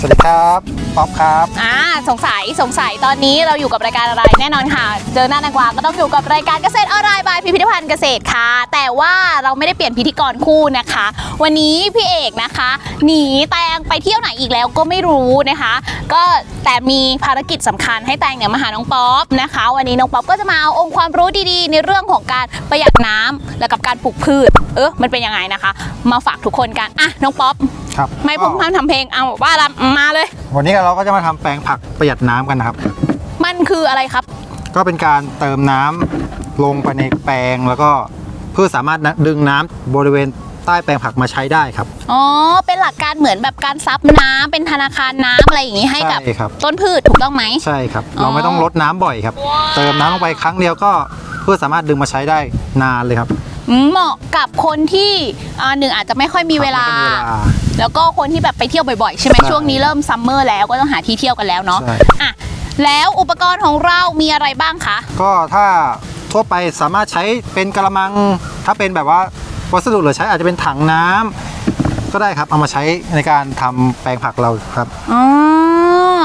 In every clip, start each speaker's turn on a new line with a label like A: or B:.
A: สวัสดีครับป๊อปครับ
B: อ่าสงสัยสงสัยตอนนี้เราอยู่กับรายการอะไรแน่นอนค่ะ เจอหน้านางกวางก็ต้องอยู่กับรายการเกษตรออนไลน์บายพิพิธภัณฑ์เกษตรค่ะ แต่ว่าเราไม่ได้เปลี่ยนพิธีกรคู่นะคะ วันนี้พี่เอกนะคะ หนีแตงไปเที่ยวไหนอีกแล้วก็ไม่รู้นะคะ ก็แต่มีภารกิจสำคัญให้แตงเนี่ยมาหาน้องป๊อปนะคะ วันนี้น้องป๊อปก็จะมาเอาองค์ความรู้ดีๆ ในเรื่องของการประหยัดน้ำและกับการปลูกพืช เออมันเป็นยังไงนะคะ มาฝากทุกคนกันอะน้องป๊อป
A: ครับ
B: ไม่พุ่งพามทำเพลงเอาว่าละมาเลย
A: วันนี้เราก็จะมาทำแปลงผักประหยัดน้ำกันนะครับ
B: มันคืออะไรครับ
A: ก็เป็นการเติมน้ำลงไปในแปลงแล้วก็เพื่อสามารถดึงน้ำบริเวณใต้แปลงผักมาใช้ได้ครับ
B: อ๋อ เป็นหลักการเหมือนแบบการซับน้ำเป็นธนาคารน้ำอะไรอย่างนี้ให้กับ
A: ใช่ครับ
B: ต้นพืชถูกต้องไหม
A: ใช่ครับ
B: อ๋อ
A: เราไม่ต้องลดน้ำบ่อยครับ เติมน้ำลงไปครั้งเดียวก็เพื่อสามารถดึงมาใช้ได้นานเลยครับ
B: อืม เหมาะกับคนที่อ่าหนึ่งอาจจะไม่ค่อยมีเวลา
A: ไม่ค่อยมีเวลา
B: แล้วก็คนที่แบบไปเที่ยวบ่อยๆ ใช่ไหม
A: ใช่
B: ช่วงนี้เริ่มซัมเมอร์แล้วก็ต้องหาที่เที่ยวกันแล้วเนาะ
A: ใช่
B: อะแล้วอุปกรณ์ของเรามีอะไรบ้างคะ
A: ก็ถ้าทั่วไปสามารถใช้เป็นกระมัง ถ้าเป็นแบบว่าวัสดุเหลือใช้อาจจะเป็นถังน้ำก็ได้ครับ เอามาใช้ในการทำแปลงผักเราครับ
B: อ๋อ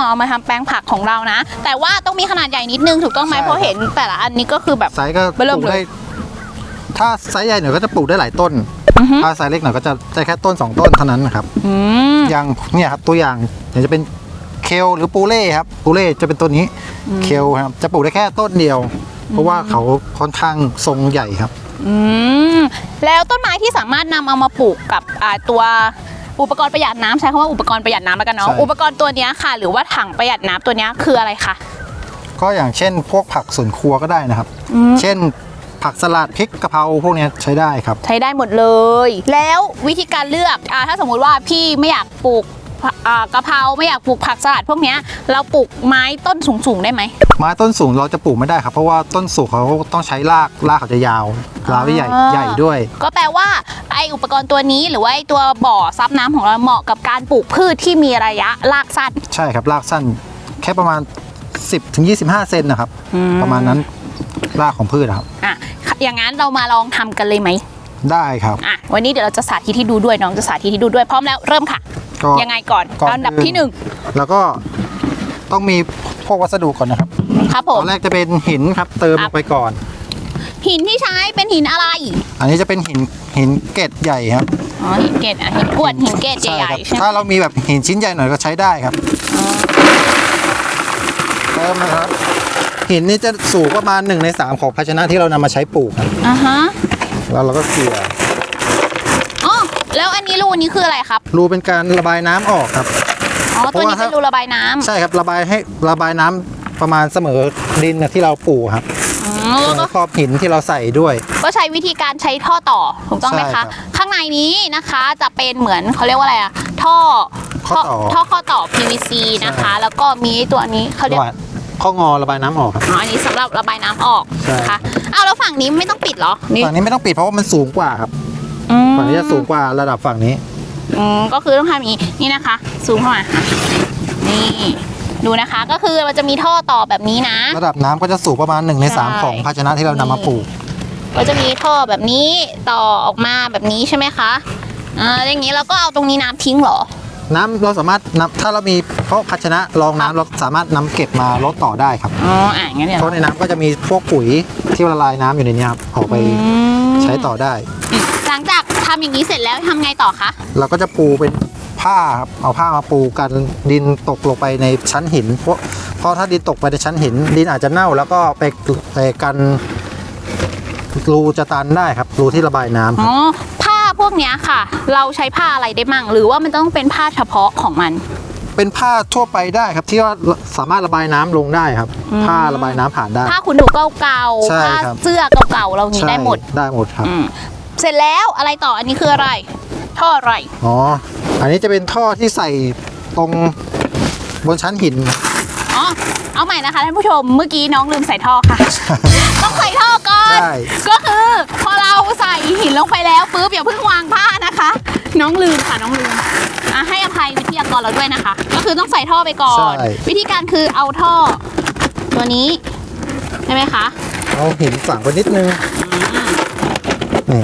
B: เอามาทำแปลงผักของเรานะ แต่ว่าต้องมีขนาดใหญ่นิดนึงถูกต้องไหม
A: ใช่
B: เพราะเห็นแต่ละอันนี้ก็คือแบบ
A: ไซส์ก็
B: เริ่
A: ป
B: ม
A: ลูก
B: เลย
A: ได้ ถ้าไซส์ใหญ่หน่อยก็จะปลูกได้หลายต้น
B: อือฮึ
A: ถ้าไซส์เล็กหน่อยก็จะได้แค่ต้น 2 ต้นเท่านั้นนะครับ
B: อืม
A: อย่างเนี่ยครับตัวอย่างอย่างจะเป็นเคลหรือปูเล่ครับปูเล่จะเป็นตัวนี้เคลครับจะปลูกได้แค่ต้นเดียว เพราะว่าเขาค่อนข้างทรงใหญ่ครับ
B: อืมแล้วต้นไม้ที่สามารถนำเอามาปลูกกับอ่าตัวอุปกรณ์ประหยัดน้ำใช้คำว่าอุปกรณ์ประหยัดน้ำแล้วกันเนาะ
A: ใช่
B: อุปกรณ์ตัวเนี้ยค่ะ หรือว่าถังประหยัดน้ำตัวเนี้ยคืออะไรคะ
A: ก็อย่างเช่น พวกผักสวนครัวก็ได้นะครับ
B: อืม
A: เช่น ผักสลัดพริกกะเพราพวกเนี้ยใช้ได้ครับ
B: ใช้ได้หมดเลย แล้ววิธีการเลือกอ่าถ้าสมมุติว่าพี่ไม่อยากปลูกอ่ากะเพราไม่อยากปลูกผักสลัดพวกเนี้ยเราปลูกไม้ต้นสูงๆได้ไหม
A: ไม้ต้นสูงเราจะปลูกไม่ได้ครับ เพราะว่าต้นสูงเขาต้องใช้รากรากเขาจะยาวรากใหญ่
B: อ่า
A: ใหญ่ด้วย
B: ก็แปลว่าไออุปกรณ์ตัวนี้หรือว่าไอตัวบ่อซับน้ำของเราเหมาะกับการปลูกพืชที่มีระยะรากสั้น
A: ใช่ครับรากสั้นแค่ประมาณ 10ถึง25 เซนนะครับ
B: อืม
A: ประมาณนั้น รากของพืชอะครับ
B: อะอย่างนั้นเรามาลองทำกันเลยไหม
A: ได้ครับ
B: อะวันนี้เดี๋ยวเราจะสาธิตให้ดูด้วยน้องจะสาธิตให้ดูด้วยพร้อมแล้วเริ่มค่ะ
A: ก็
B: ยังไงก่อน
A: ก่อน
B: อันดับ
A: อื่น
B: ที่หนึ่ง
A: แล้วก็ต้องมีพวกวัสดุก่อนนะครับ
B: ครับผ
A: ต
B: ม
A: อนแรกจะเป็นหินครับเติม
B: ครั
A: ล
B: บ
A: งไปก่อน
B: หินที่ใช้เป็นหินอะไร
A: อันนี้จะเป็นหินหินเกล็ดใหญ่ครับ
B: อ๋อหินเกตอะหินกรวดหินเกตใหญ่
A: ครับ
B: ๆใช่ไหม
A: ถ้าเรามีแบบหินชิ้นใหญ่หน่อยก็ใช้ได้ครับ
B: อ๋อ
A: เติมนะครับ หินนี่จะสูงประมาณ1ใน3ของภาชนะที่เรานำมาใช้ปลูกครับ
B: อ่าฮะ
A: แล้วเราก็เกลี่ย
B: อ๋อแล้วอันนี้รูนี้คืออะไรครับ
A: รูเป็นการระบายน้ำออกครับ
B: อ๋อตัวนี้
A: เพราะว่า
B: เป็นรูระบายน้ำ
A: ใช่ครับระบายให้ระบายน้ำประมาณเสมอดินที่เราปลูกครับ
B: อืมแล้วก็
A: ครอบหินที่เราใส่ด้วย
B: ก็ใช้วิธีการใช้ท่อต่อถูกต้องไหม
A: ใช่ครั
B: คะ
A: บ
B: ข้างในนี้นะคะจะเป็นเหมือนเขาเรียกว่าอะไรอะท่อ
A: ข้อต่อ
B: ท่อข้อต่อ PVC นะคะ แล้วก็มีตัวนี้เขาเรียก
A: ว่า ข้องอระบายน้ำออกครับ
B: อ๋ออันนี้สำหรับระบายน้ำออก
A: ใช่
B: นะคะอ้าวแล้วฝั่งนี้ไม่ต้องปิดเหรอนี่
A: ฝั่งนี้ไม่ต้องปิดเพราะว่ามันสูงกว่าครับ
B: อืม
A: ฝั่งนี้จะสูงกว่าระดับฝั่งนี้
B: อืมก็คือต้องทำอย่างนี้นี่นะคะซูมเข้ามา นี่ดูนะคะ ก็คือมันจะมีท่อต่อแบบนี้นะ
A: ระดับน้ำก็จะสูงประมาณ1ใน
B: ใช่
A: 3ของภาชนะที่เรานำมาปลูก
B: ก็จะมีท่อแบบนี้ต่อออกมาแบบนี้ใช่ไหมคะอ่าอย่างนี้เราก็เอาตรงนี้น้ำทิ้งเหรอ
A: น้ำเราสามารถนำถ้าเรามีเพราะภาชนะรองน้ำเราสามารถนำเก็บมาลดต่อได้ครับ
B: อ๋ออะงั้นเดี๋ยว
A: เพราะในน้ำก็จะมีพวกปุ๋ยที่ละลายน้ำอยู่ในนี้ครับออกไป
B: อืม
A: ใช้ต่อได้
B: หลังจากทำอย่างนี้เสร็จแล้วทำไงต่อคะ
A: เราก็จะปูเป็นผ้าครับเอาผ้ามาปูกันดินตกลงไปในชั้นหินเพราะเพราะถ้าดินตกไปในชั้นหิน ดินอาจจะเน่าแล้วก็ไปไปกันรูจะตันได้ครับรูที่ระบายน้ำค
B: อ๋
A: รับ
B: อผ้าพ วกเนี้ยค่ะ เราใช้ผ้าอะไรได้มั่ง หรือว่ามันต้องเป็นผ้าเฉพาะของมัน
A: เป็นผ้าทั่วไปได้ครับ ที่ว่าสามารถระบายน้ำลงได้ครับ
B: อืม
A: ผ้าระบายน้ำผ่านได้
B: ผ้าขุนหนูเก่า
A: ใช่
B: ๆผ้า
A: ครับ
B: เสื้อเก่าๆเราอย่างนี้ได้หมด
A: ใช่ได้หมดครับ
B: อืมเสร็จแล้วอะไรต่ออันนี้คืออะไร ท่ออะไร
A: อ๋ออันนี้จะเป็นท่อที่ใส่ตรงบนชั้นหิน
B: อ๋อเอาใหม่นะคะท่านผู้ชมเมื่อกี้น้องลืมใส่ท่อค่ะ ต้องใส่ท่อก่อน
A: ใช่
B: ก็คือพอ เราใส่หินลงไปแล้วปุ๊บอย่าเพิ่งวางผ้านะคะ น้องลืมค่ะน้องลืมอะให้อภัยวิทยากรเราด้วยนะคะ ก็คือต้องใส่ท่อไปก่อน
A: ใช่
B: วิธีการคือเอาท่อ ตัวนี้ใช่ไหมคะ
A: เอาหินฝังไปนิดนึงนี่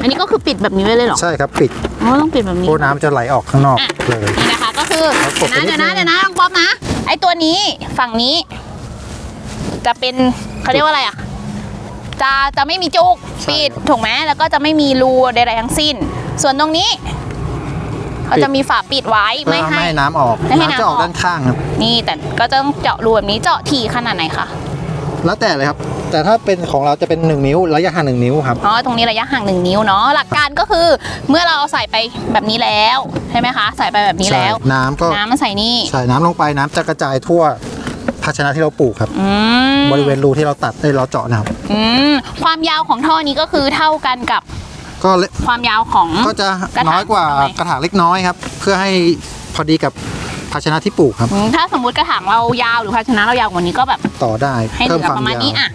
B: อันนี้ก็คือปิดแบบนี้ไว้เลยเหรอ
A: ใช่ครับปิด
B: อ๋อต้องปิดแบบนี้
A: เพราะน้ำจะไหลออกข้างนอก
B: อะ
A: เลย
B: นี่นะคะก็คือ
A: เอากดไป
B: นะ
A: นิด
B: เดี๋ยวนะ
A: นึง
B: เดี๋ยวนะน้องป๊อปนะไอตัวนี้ฝั่งนี้ จะเป็นเขาเรียกว่าอะไรอะจะจะไม่มีจุก ปิดถูกไหมแล้วก็จะไม่มีรูใดๆทั้งสิ้น ส่วนตรงนี้เขาจะมีฝาปิดไว้
A: เพื่
B: ไม่
A: อไม่
B: ให้
A: ให้น้ำออก
B: ไม่ให้น้ำ
A: น้ำจะออก
B: ออก
A: ด้านข้างครับ
B: นี่แต่ก็จะต้องเจาะรูแบบนี้เจาะถี่ขนาดไหนคะ
A: แล้วแต่เลยครับ แต่ถ้าเป็นของเราจะเป็น 1 นิ้วระยะห่าง1นิ้วครับ
B: อ๋อตรงนี้ระยะห่างหนึ่งนิ้วเนาะหลักการก็คือเมื่อเราเอาใส่ไปแบบนี้แล้วใช่ไหมคะ ใส่ไปแบบนี้แล้ว
A: ใช่น้ำก็
B: น้ำมันใส่นี่
A: ใส่น้ำลงไปน้ำจะกระจายทั่ว ภาชนะที่เราปลูกครับ
B: อืม
A: บริเวณรูที่เราตัดได้เราเจาะนะครับ
B: อืมความยาวของท่อนี้ก็คือเท่ากันกับ
A: ก็เล
B: ความยาวของ
A: ก็จะ
B: กระถาง
A: น้อยกว่า
B: ทำไม
A: กระถางเล็กน้อยครับ เพื่อให้พอดีกับภาชนะที่ปลูกครับ
B: อืมถ้าสมมุติกระถางเรายาวหรือภาชนะเรายาวกว่านี้ก็แบบ
A: ต่อได้
B: ให้เห
A: เพิ่ม
B: ลือ
A: ความ
B: ประมาณ
A: ยาว
B: นี้อะ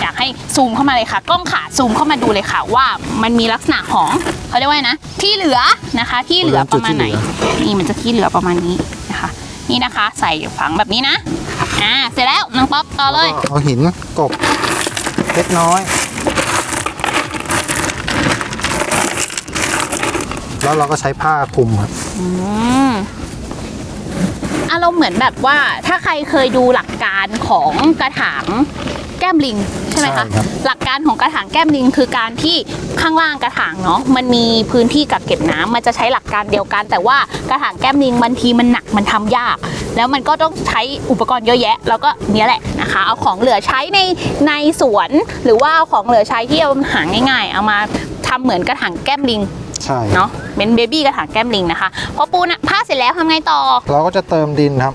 B: อยากให้ซูมเข้ามาเลยค่ะ กล้องขาซูมเข้ามาดูเลยค่ะ ว่ามันมีลักษณะของเขาเรียกว่าไงนะ ที่เหลือนะคะ ที่เหลือประมาณไหน นี่มันจะที่เหลือประมาณนี้นะคะ นี่นะคะ ใส่ฝังแบบนี้นะ อ่าเสร็จแล้วน้องป๊อปต่อเลย
A: ก็เอาหินกบเล็กน้อย แล้วเราก็ใช้ผ้าคลุมครับ
B: อืมอารมณ์เหมือนแบบว่าถ้าใครเคยดูหลักการของกระถาง แก้มลิงใช่ไหมคะ
A: ใช่ครับ
B: หลักการของกระถางแก้มลิงคือการที่ข้างล่างกระถางเนาะมันมีพื้นที่กักเก็บน้ำมันจะใช้หลักการเดียวกัน แต่ว่ากระถางแก้มลิงบางทีมันหนักมันทำยาก แล้วมันก็ต้องใช้อุปกรณ์เยอะแยะ แล้วก็เนี้ยแหละนะคะ เอาของเหลือใช้ในในสวน หรือว่าเอาของเหลือใช้ที่เอาหาง่าย ๆ เอามาทำเหมือนกระถางแก้มลิง
A: ใช่
B: เนาะเป็นเบบี้กระถางแก้มลิงนะคะพอปูนะผ้าเสร็จแล้วทำไงต่อ
A: เราก็จะเติมดินครับ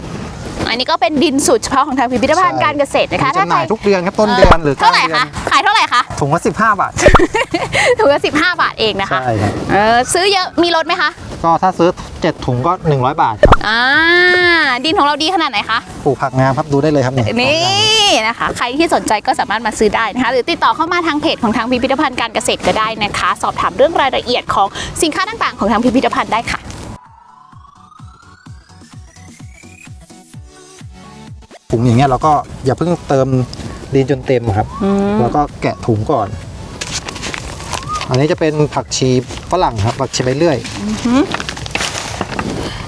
B: อันนี้ก็เป็นดินสูตรเฉพาะของทางพิพิธภัณฑ์
A: ใช่
B: การเกษตรนะคะ
A: มีจำหน่ายทุกเดือนครับต้นเดือนหรือ
B: เท่าไหร่
A: กลงดือ
B: คะ
A: น
B: ขายเท่าไหร่คะ
A: ถุงละ15 บาท
B: ถุงละสิบห้าบาทเองนะคะ
A: ใช่ครับ
B: เออซื้อเยอะมีลดไหมคะ
A: ก็ถ้าซื้อ 7 ถุงก็ 100 บาทครับ
B: อ่าดินของเราดีขนาดไหนคะ
A: ปลูกผักงามครับดูได้เลยครับเนี่ย
B: นี่นะคะใครที่สนใจก็สามารถมาซื้อได้นะคะ หรือติดต่อเข้ามาทางเพจของทางพิพิธภัณฑ์การเกษตรก็ได้นะคะ สอบถามเรื่องรายละเอียดของสินค้าต่างๆ ของทางพิพิธภัณฑ์ได้ค่ะ
A: ถุงอย่างเงี้ยเราก็อย่าเพิ่งเติมดินจนเต็มครับ
B: อืม
A: แล้วก็แกะถุงก่อน อันนี้จะเป็นผักชีฝรั่งครับผักชีใบเลื่อย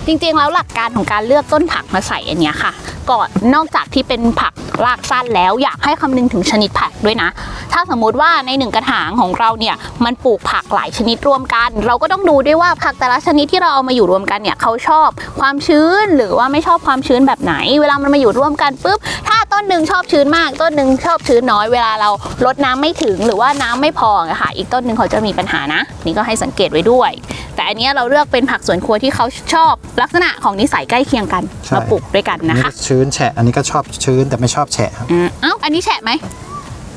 B: จริงๆแล้วหลักการของการเลือกต้นผักมาใส่อันเนี้ยค่ะก่อนนอกจากที่เป็นผัก รากสั้นแล้วอยากให้คำนึงถึงชนิดผักด้วยนะ ถ้าสมมุติว่าในหนึ่งกระถางของเราเนี่ยมันปลูกผักหลายชนิดรวมกัน เราก็ต้องดูด้วยว่าผักแต่ละชนิดที่เราเอามาอยู่รวมกันเนี่ยเขาชอบความชื้นหรือว่าไม่ชอบความชื้นแบบไหน เวลามันมาอยู่ร่วมกันปุ๊บถ้าต้นหนึ่งชอบชื้นมาก ต้นหนึ่งชอบชื้นน้อยเวลาเราลดน้ำไม่ถึงหรือว่าน้ำไม่พอค่ะอีกต้นหนึ่งเขาจะมีปัญหานะ นี่ก็ให้สังเกตไว้ด้วย แต่อันเนี้ยเราเลือกเป็นผักสวนครัวที่เขาชอบลักษณะของนิสัยใกล้เคียงกัน
A: ใช่
B: มาปลูกด้วยกัน
A: อัน
B: นะ
A: นี้
B: คะ
A: ก็ชื้นแฉะ อันนี้ก็ชอบชื้นแต่ไม่ชอบแฉะครับ
B: อืมเอ้าอันนี้แฉะไหม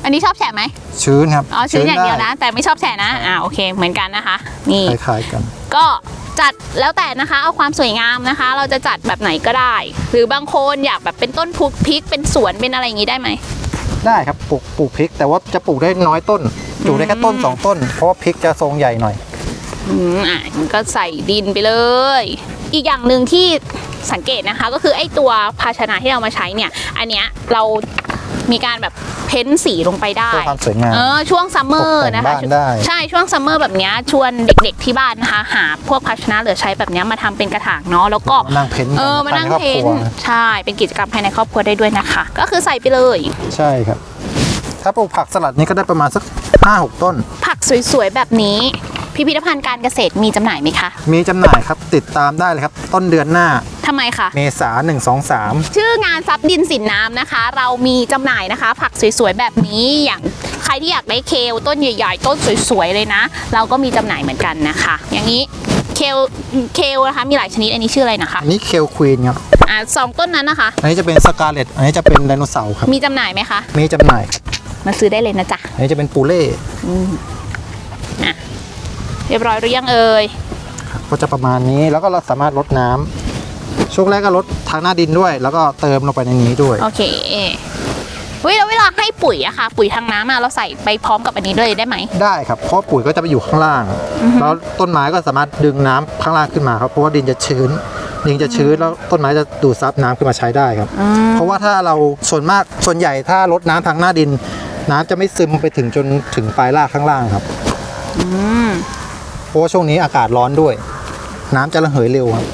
B: อันนี้ชอบแฉะไหม
A: ชื้นครับ
B: อ๋อชื้นอย่างเดียว
A: ได้
B: นะ แต่ไม่ชอบแฉะนะอ่าโอเคเหมือนกันนะคะนี่
A: คล้ายๆกัน
B: ก็จัดแล้วแต่นะคะเอาความสวยงามนะคะ เราจะจัดแบบไหนก็ได้ หรือบางคนอยากแบบเป็นต้นพุกพริกเป็นสวนเป็นอะไรอย่างนี้ได้ไหม
A: ได้ครับปลูกปลูกพริก แต่ว่าจะปลูกได้น้อยต้นปลูกได้แค่ต้นสองต้น เพราะว่าพริกจะทรงใหญ่หน่อย
B: อืมอะมันก็ใส่ดินไปเลย อีกอย่างหนึ่งที่สังเกตนะคะ ก็คือไอ้ตัวภาชนะที่เรามาใช้เนี่ย อันเนี้ยเรามีการแบบเพ้นสีลงไปได้
A: เพื่อความสวยงาม
B: เออช่วงซัมเมอร์
A: ตกแต่ง
B: นะคะ
A: บ้านได้
B: ใช่ช่วงซัมเมอร์แบบเนี้ยชวนเด็กๆที่บ้านนะคะ หาพวกภาชนะเหลือใช้แบบเนี้ยมาทำเป็นกระถางเนาะแล้วก็
A: มานั่งเพ้นท์
B: เอ
A: กั
B: อมานั่ง
A: ภายใครอบ
B: เพ้
A: คนรัว
B: ใช่เป็นกิจกรรมภายในครอบครัวได้ด้วยนะคะ ก็คือใส่ไปเลย
A: ใช่ครับ ถ้าปลูกผักสลัดนี้ก็ได้ประมาณสักห้าหกต้น
B: ผักสวยๆแบบนี้ พิพิธภัณฑ์การเกษตรมีจำหน่ายไหมคะ
A: มีจำหน่ายครับติดตามได้เลยครับ ต้นเดือนหน้า
B: ทำไมคะ
A: เมษาหนึ่งสองสาม
B: ชื่องานซับดินสินน้ำนะคะ เรามีจำหน่ายนะคะ ผักสวยๆแบบนี้อย่างใครที่อยากได้เคลต้นใหญ่ๆ ต้นสวยๆเลยนะ เราก็มีจำหน่ายเหมือนกันนะคะ อย่างนี้เคลเคลนะคะมีหลายชนิดอันนี้ชื่ออะไรนะคะ
A: อันนี้เคลควีนครับ
B: อ่าสองต้นนั้นนะคะ
A: อันนี้จะเป็นสกาเลตอันนี้จะเป็นไดโนเสาร์ครับ
B: มีจำหน่ายไหมคะ
A: มีจำหน่ายครับ
B: มาซื้อได้เลยนะจ๊ะ
A: อันนี้จะเป็นปูเล่
B: เรียบร้อยหรือยังเอ่ย
A: ก็จะประมาณนี้แล้วก็เราสามารถลดน้ำช่วงแรกก็ลดทางหน้าดินด้วย แล้วก็เติมลงไปในนี้ด้วย
B: โอเคเฮ้ยแล้วเวลาให้ปุ๋ยอะค่ะ ปุ๋ยทางน้ำอะเราใส่ไปพร้อมกับอันนี้เลยได้ไหม
A: ได้ครับเพราะปุ๋ยก็จะไปอยู่ข้างล่าง แล้วต้นไม้ก็สามารถดึงน้ำข้างล่างขึ้นมาครับเพราะว่าดินจะชื้นดินจะชื้นแล้วต้นไม้จะดูดซับน้ำขึ้นมาใช้ได้ครับ เพราะว่าถ้าเราส่วนมากส่วนใหญ่ถ้าลดน้ำทางหน้าดิน น้ำจะไม่ซึมไปถึงจนถึงปลายรากข้างล่างครับ เพราะว่าช่วงนี้อากาศร้อนด้วย น้ำจะระเหยเร็วครับ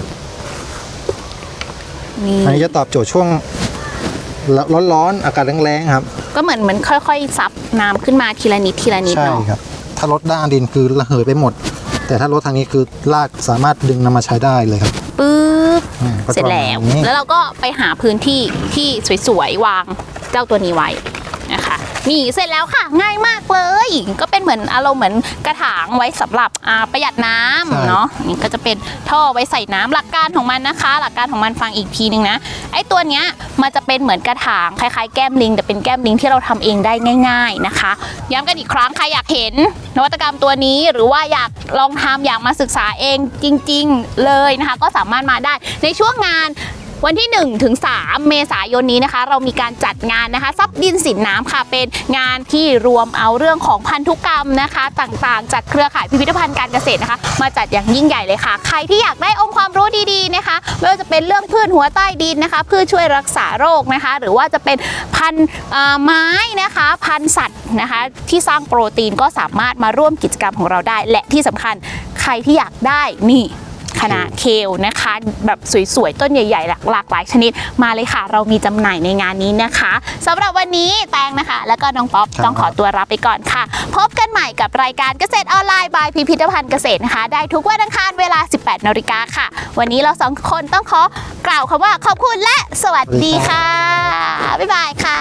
B: นี่
A: อันนี้จะตอบโจทย์ช่วงร้อนๆอากาศแรงๆครับ
B: ก็เหมือนเหมือนค่อยๆซับน้ำขึ้นมาทีละนิดทีละนิด
A: ใช่
B: เนาะ
A: ครับ ถ้ารถด้านดินคือระเหยไปหมด แต่ถ้ารถทางนี้คือลากสามารถดึงนำมาใช้ได้เลยครับ
B: ปึ๊บ
A: อืมก็
B: เสร็จแล้ว
A: ประมาณนี้
B: แล้วเราก็ไปหาพื้นที่ที่สวยๆวางเจ้าตัวนี้ไว้ นะคะนี่เสร็จแล้วค่ะง่ายมากเลย ก็เป็นเหมือนอารมณ์เหมือนกระถางไว้สำหรับอ่าประหยัดน้ำเนาะนี่ก็จะเป็นท่อไว้ใส่น้ำหลักการของมันนะคะ หลักการของมันฟังอีกทีนึงนะไอ้ตัวเนี้ยมันจะเป็นเหมือนกระถางคล้ายๆแก้มลิง แต่เป็นแก้มลิงที่เราทำเองได้ง่าย ๆนะคะ ย้ำกันอีกครั้งใครอยากเห็น นวัตกรรมตัวนี้หรือว่าอยากลองทำอยากมาศึกษาเองจริง ๆ เลยนะคะ ก็สามารถมาได้ในช่วงงาน วันที่ 1 ถึง 3 เมษายนนี้นะคะ เรามีการจัดงานนะคะซับดินสินน้ำค่ะ เป็นงานที่รวมเอาเรื่องของพันธุกรรมนะคะ ต่างๆ จากเครือข่ายพิพิธภัณฑ์การเกษตรนะคะ มาจัดอย่างยิ่งใหญ่เลยค่ะ ใครที่อยากได้องค์ความรู้ดีๆนะคะไม่ว่าจะเป็นเรื่องพืชหัวใต้ดินนะคะพืชช่วยรักษาโรคนะคะ หรือว่าจะเป็นพันธุ์เอ่อไม้นะคะ พันธุ์สัตว์นะคะ ที่สร้างโปรตีนก็สามารถมาร่วมกิจกรรมของเราได้ และที่สำคัญใครที่อยากได้นี่ คณะเคลนะคะ แบบสวยๆ ต้นใหญ่ๆ หลากหลากหลายชนิดมาเลยค่ะ เรามีจำหน่ายในงานนี้นะคะสำหรับวันนี้แตงนะคะ แล้วก็น้องป๊อป
A: ครับ
B: ต้องขอตัวรับไปก่อนค่ะ พบกันใหม่กับรายการเกษตรออนไลน์บายพิพิธภัณฑ์เกษตรนะคะ ได้ทุกวันอังคารเวลา 18นาฬิกาค่ะ วันนี้เราสองคนต้องขอกล่าวคำว่าขอบคุณและสวัสดีค่ะ บ๊ายบายค่ะ